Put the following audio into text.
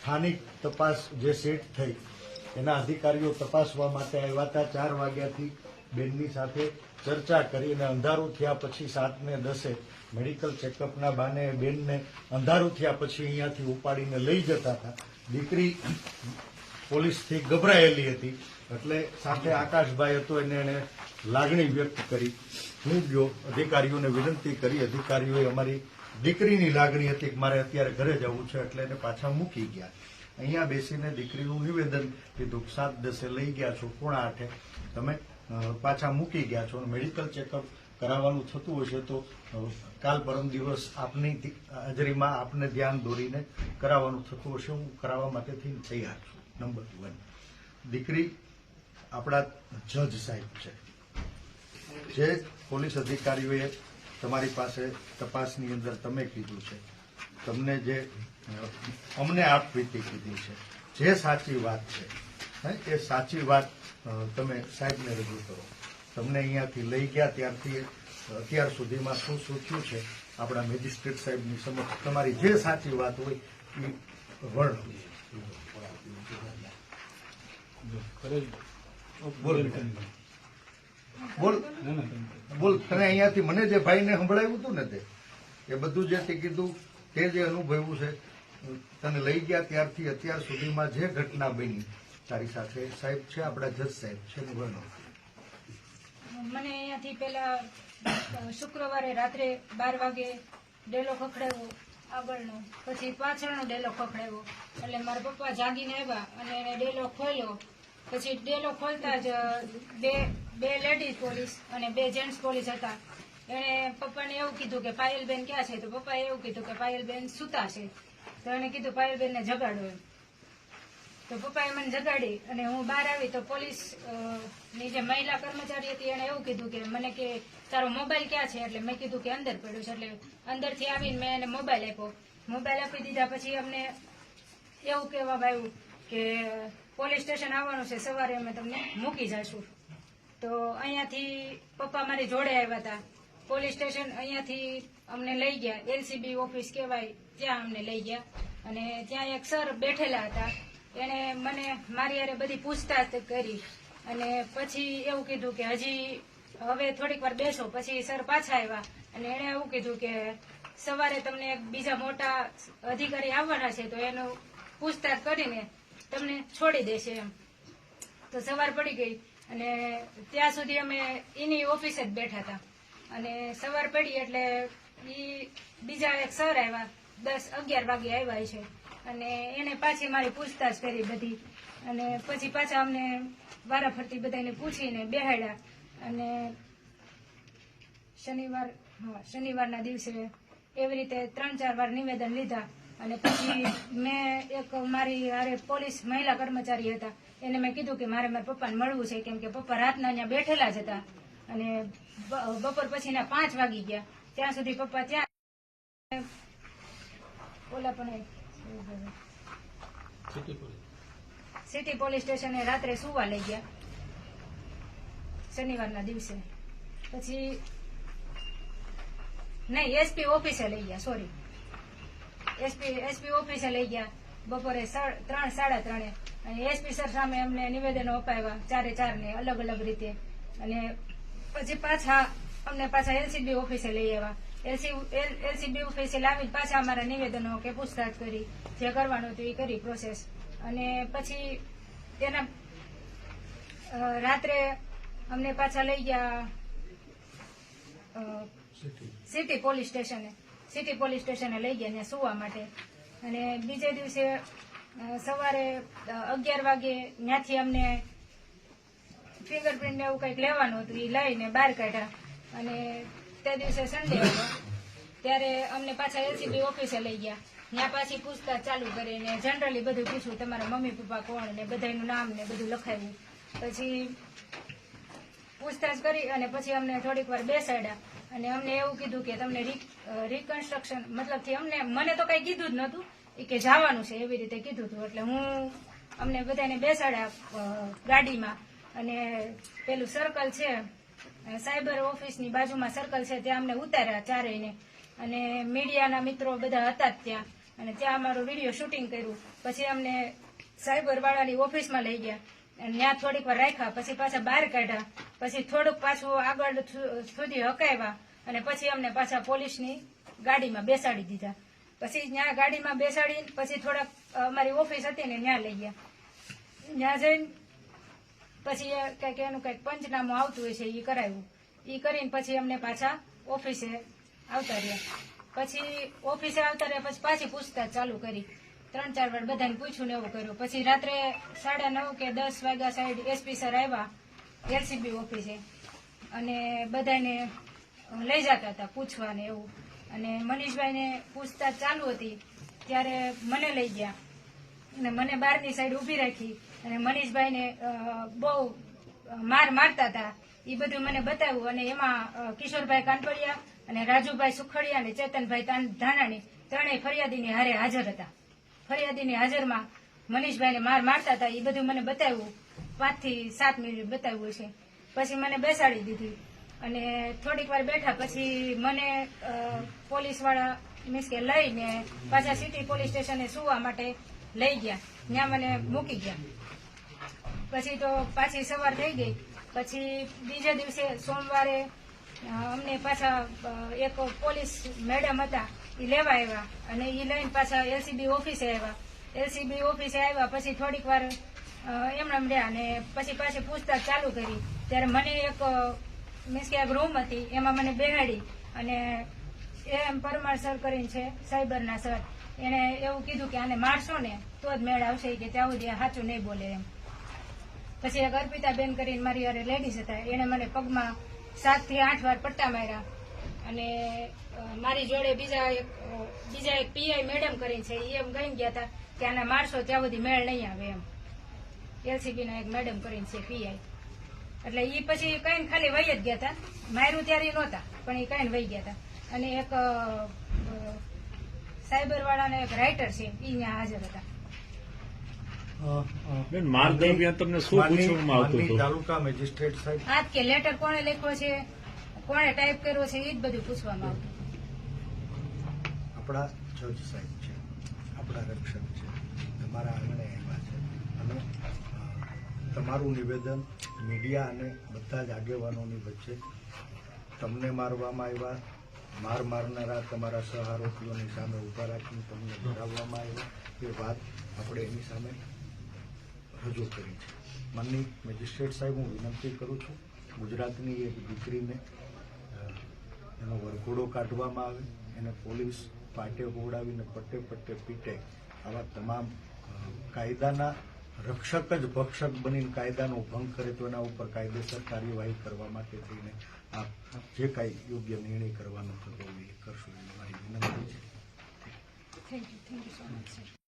સ્થાનિક તપાસ જે સેટ થઈ, એના અધિકારીઓ તપાસવા માટે આવ્યા હતા. ચાર વાગ્યાથી બેનની સાથે ચર્ચા કરી અને અંધારું થયા પછી સાતને દસે મેડિકલ ચેકઅપના બાને બેનને અંધારું થયા પછી અહીંયાથી ઉપાડીને લઈ જતા હતા. દીકરી પોલીસથી ગભરાયેલી હતી, એટલે સાથે આકાશભાઈ હતો, એને એને લાગણી વ્યક્ત કરી. હું ગયો, અધિકારીઓને વિનંતી કરી. અધિકારીઓએ અમારી દીકરીની લાગણી હતી કે મારે અત્યારે ઘરે જવું છે એટલે એને પાછા મૂકી ગયા. અહીંયા બેસીને દીકરીનું નિવેદન કીધું સાત દસે લઈ ગયા છો પોણા આઠે? તમે પાછા મૂકી ગયા છો મેડિકલ ચેકઅપ કરાવવાનું થતું હશે તો કાલ પરમ દિવસ આપની હાજરીમાં આપને ધ્યાન દોરીને કરાવવાનું થતું હશે, હું કરાવવા માટેથી તૈયાર છું. Number one. દીકરી આપણા જજ સાહેબ છે. જે પોલીસ અધિકારીઓએ તમારી પાસે તપાસની અંદર તમે કીધું છે. તમને જે અમને આપવીતી કીધી છે. જે સાચી વાત છે હે, એ સાચી વાત તમે સાહેબને રજૂ કરો. તમને અહીંયાથી લઈ ગયા ત્યારથી અત્યાર સુધીમાં શું શું થયું છે? આપણા મેજિસ્ટ્રેટ સાહેબની સમક્ષ તમારી જે સાચી વાત હોય એ વર્ણવો બોલ. બોલ. બોલ. તને અહીંયાથી મને જે ભાઈને સંભળાવ્યું હતું ને તે, એ બધું જે તે કીધું, તે જે અનુભવ્યું છે, તને લઈ ગયા ત્યારથી અત્યાર સુધીમાં જે ઘટના બની, તારી સાથે સાહેબ છે, આપણા જજ સાહેબ છે એનું મને અહીંયાથી પેલા શુક્રવારે રાત્રે બાર વાગે ડેલો ખખડાવ્યો આગળનો. પછી પાછળનો ડેલો ખખડાવ્યો. એટલે મારા પપ્પા જાગીને આવ્યા અને એને ડેલો ખોલ્યો. પછી ડેલો ખોલતા જ, બે બે લેડીઝ પોલીસ અને બે જેન્ટ્સ પોલીસ હતા. એણે પપ્પાને એવું કીધું કે પાયલબેન ક્યાં છે? તો પપ્પાએ એવું કીધું કે પાયલબેન સૂતા છે. તો એને કીધું પાયલબેનને જગાડો એમ. તો પપ્પાએ મને જગાડી અને હું બહાર આવી તો પોલીસની જે મહિલા કર્મચારી હતી એને એવું કીધું કે મને કે તારો મોબાઈલ ક્યાં છે? એટલે મેં કીધું કે અંદર પડ્યો છે. એટલે અંદરથી આવીને મેં એને મોબાઈલ આપ્યો. મોબાઈલ આપી દીધા પછી અમને એવું કહેવામાં આવ્યું કે પોલીસ સ્ટેશન આવવાનું છે, સવારે અમે તમને મૂકી જશું. તો અહીંયાથી પપ્પા મારી જોડે આવ્યા હતા. પોલીસ સ્ટેશન અહીંયાથી અમને લઈ ગયા. એલસીબી ઓફિસ કહેવાય, ત્યાં અમને લઈ ગયા. અને ત્યાં એક સર બેઠેલા હતા. એને મને મારી હારે બધી પૂછતાછ કરી. અને પછી એવું કીધું કે હજી હવે થોડીક વાર બેસો. પછી સર પાછા આવ્યા. અને એણે એવું કીધું કે સવારે તમને એક બીજા મોટા અધિકારી આવવાના છે, તો એનું પૂછતાછ કરીને તમને છોડી દેશે એમ. તો સવાર પડી ગઈ અને ત્યાં સુધી અમે એની ઓફિસે જ બેઠા હતા. અને સવાર પડી એટલે ઈ બીજા એક સર આવ્યા, દસ અગિયાર વાગે આવ્યા છે. અને એને પાછી મારી પૂછતાછ કરી બધી. અને પછી પાછા અમને વારાફરતી બધાને પૂછીને બેહાડ્યા. અને શનિવાર, હા, શનિવારના દિવસે એવી રીતે ત્રણ ચાર વાર નિવેદન લીધા. અને પછી મેં એક મારી અરે પોલીસ મહિલા કર્મચારી હતા. એને મેં કીધું કે મારે મારા પપ્પાને મળવું છે કેમ કે પપ્પા રાતના અહીંયા બેઠેલા જ હતા. અને બપોર પછીના પાંચ વાગી ગયા. ત્યાં સુધી પપ્પા ત્યાં ઓલા પણ સિટી પોલીસ સ્ટેશને રાત્રે સુવા લઈ ગયા. શનિવારના દિવસે. પછી નહીં એસપી ઓફિસે લઈ ગયા સોરી એસપી એસપી ઓફિસે લઈ ગયા. બપોરે ત્રણ સાડા ત્રણે. અને એસપી સર સામે અમને નિવેદનો અપાવ્યા ચારે ચાર ને અલગ અલગ રીતે. અને પછી પાછા અમને પાછા એલસીબી ઓફિસે લઈ આવ્યા. એલસીબી ઓફિસે લાવી પાછા અમારા નિવેદનો કે પૂછતાછ કરી જે કરવાનું હતું એ કરી પ્રોસેસ અને પછી તેના રાત્રે અમને પાછા લઈ ગયા સિટી પોલીસ સ્ટેશને સિટી પોલીસ સ્ટેશને લઈ ગયા ત્યાં સુવા માટે. અને બીજે દિવસે સવારે અગિયાર વાગે ત્યાંથી અમને ફિંગરપ્રિન્ટ ને એવું કંઈક લેવાનું હતું એ લઈને બહાર કાઢ્યા. અને તે દિવસે સન્ડે હતો. ત્યારે અમને પાછા એલસીબી ઓફિસે લઈ ગયા. ત્યાં પાછી પૂછતાછ ચાલુ કરીને જનરલી બધું પૂછ્યું, તમારા મમ્મી, પપ્પા કોણ ને બધાનું નામ ને બધું લખાવ્યું. પછી પૂછતાછ કરી અને પછી અમને થોડીક વાર બેસાડ્યા. અને અમને એવું કીધું કે તમને રિકન્સ્ટ્રક્શન મતલબથી અમને, મને તો કઈ કીધું જ નહોતું કે જવાનું છે એવી રીતે કીધું હતું. એટલે હું અમને બધાને બેસાડ્યા ગાડીમાં. અને પેલું સર્કલ છે સાયબર ઓફિસની બાજુમાં સર્કલ છે, ત્યાં અમને ઉતાર્યા ચારેયને. અને મીડિયાના મિત્રો બધા હતા જ ત્યાં. અને ત્યાં અમારું વીડિયો શૂટિંગ કર્યું. પછી અમને સાયબર વાળાની ઓફિસમાં લઈ ગયા. ત્યાં થોડીક વાર રાખ્યા, પછી પાછા બહાર કાઢ્યા. પછી થોડુંક પાછું આગળ સુધી હકાવ્યા અને પછી અમને પાછા પોલીસની ગાડીમાં બેસાડી દીધા. પછી ત્યાં ગાડીમાં બેસાડીને પછી થોડાક અમારી ઓફિસ હતી ને ત્યાં લઈ ગયા. ત્યાં જઈને પછી કંઈક એનું કંઈક પંચનામું આવતું હોય છે એ કરાવ્યું. એ કરીને પછી અમને પાછા ઓફિસે આવતા રહ્યા. પછી ઓફિસે આવતા રહ્યા, પછી પાછી પૂછતાછ ચાલુ કરી. ત્રણ, ચાર વાર બધાને પૂછ્યું ને એવું કર્યું. પછી રાત્રે સાડા નવ કે દસ વાગ્યા સાઈડ એસપી સર આવ્યા એલસીબી ઓફિસે, અને બધાને લઈ જતા હતા પૂછવા ને એવું. અને મનીષભાઈને પૂછતા ચાલુ હતી, ત્યારે મને લઈ ગયા. અને મને બહારની સાઈડ ઊભી રાખી, અને મનીષભાઈને બહુ માર મારતા હતા. એ બધું મને બતાવ્યું. અને એમાં કિશોરભાઈ કાનપડિયા અને રાજુભાઈ સુખડિયા અને ચેતનભાઈ તાન- ધાનાણી, ત્રણેય ફરિયાદીની હારે હાજર હતા. ફરિયાદીની હાજરમાં મનીષભાઈને માર મારતા હતા એ બધું મને બતાવ્યું. પાંચથી સાત મિનિટ બતાવ્યું છે પછી મને બેસાડી દીધી. અને થોડીક વાર બેઠા પછી મને પોલીસવાળા મીન્સ કે લઈને પાછા સિટી પોલીસ સ્ટેશને સુવા માટે લઈ ગયા. ત્યાં મને મૂકી ગયા. પછી તો પાછી સવાર થઈ ગઈ. પછી બીજા દિવસે સોમવારે અમને પાછા એક પોલીસ મેડમ હતા એ લેવા આવ્યા. અને એ લઈને પાછા એલસીબી ઓફિસે આવ્યા. એલસીબી ઓફિસે આવ્યા પછી થોડીક વાર એમણે રહ્યા અને પછી પાછી પૂછતાછ ચાલુ કરી. ત્યારે મને એક મીન્સ કે એક રૂમ હતી, એમાં મને બેહાડી અને એમ પરમાર સર કરીને છે, સાયબરના સર એને એવું કીધું કે આને મારશો ને, તો જ મેળ આવશે. કે ત્યાં સુધી સાચું નહીં બોલે એમ. પછી એક અર્પિતા બેન કરીને મારી અરે લેડીઝ હતા. એને મને પગમાં સાતથી આઠ વાર પટ્ટા માર્યા. અને મારી જોડે બીજા એક બીજા એક પીઆઈ મેડમ કરીને છે એ એમ ગઈ ગયા હતા કે આને મારશો ત્યાં સુધી મેળ નહીં આવે એમ. એલસીબી ના એક મેડમ કરીને છે પીઆઈ એટલે એ પછી કઈ ખાલી વહી જ ગયા હતા માર્યું ત્યારે નહોતા પણ એ કઈ વહી ગયા હતા અને એક સાયબર વાળાના એક રાઇટર છે એ ત્યાં હાજર હતા. બેન માર્ગ દરમિયાન તમને શું પૂછવામાં આવતું હતું? તાલુકા મેજિસ્ટ્રેટ સાહેબ. આજ કે લેટર કોણે લખ્યો છે? કોણે ટાઈપ કર્યો છે એ જ બધું પૂછવામાં આવતું. આપણા જજ સાહેબ છે, આપણા રક્ષક છે, તમારા આંગણે આવ્યા છે. અને તમારું નિવેદન મીડિયા અને બધા જ આગેવાનોની વચ્ચે તમને મારવામાં આવ્યા. માર મારનારા તમારા સહારોપીઓની સામે ઊભા રાખીને તમને ડરાવવામાં આવ્યા. એ વાત આપણે એની સામે રજૂ કરી છે. માનની મેજિસ્ટ્રેટ સાહેબ, હું વિનંતી કરું છું, ગુજરાતની એક દીકરીને એનો વરઘોડો કાઢવામાં આવે, એને પોલીસ પાટે હોવડાવીને પટ્ટે પટ્ટે પીટે આવા તમામ કાયદાના રક્ષક જ ભક્ષક બનીને કાયદાનો ભંગ કરે તો એના ઉપર કાયદેસર કાર્યવાહી કરવા માટે થઈને આપ જે કાંઈ યોગ્ય નિર્ણય કરવાનો થતો હોય એ કરશો. એ મારી વિનંતી છે. Thank you thank you so much